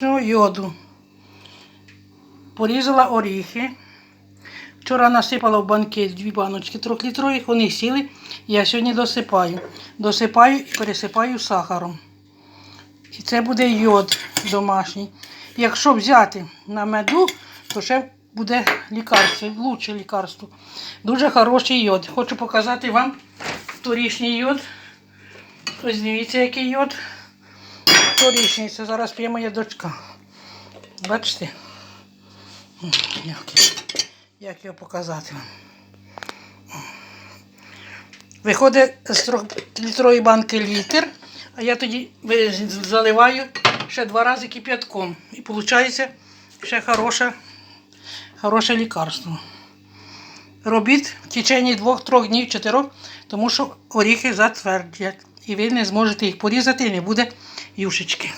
йоду. Порізала оріхи. Вчора насипала в банки дві баночки трьохлітрових, вони сіли. Я сьогодні досипаю. Досипаю і пересипаю сахаром. І це буде йод домашній. Якщо взяти на меду, то ще буде лікарство, лучше лікарство. Дуже хороший йод. Хочу показати вам торішній йод. Ось дивіться, який йод. Торішній. Це зараз п'є моя дочка. Бачите? Як його показати вам? Виходить з трьохлітрової банки літр, а я тоді заливаю ще два рази кип'ятком. І виходить ще хороше, хороше лікарство. Робіть в течение двох-трьох днів, чотирьох, тому що оріхи затвердять. І ви не зможете їх порізати, і не буде юшечки.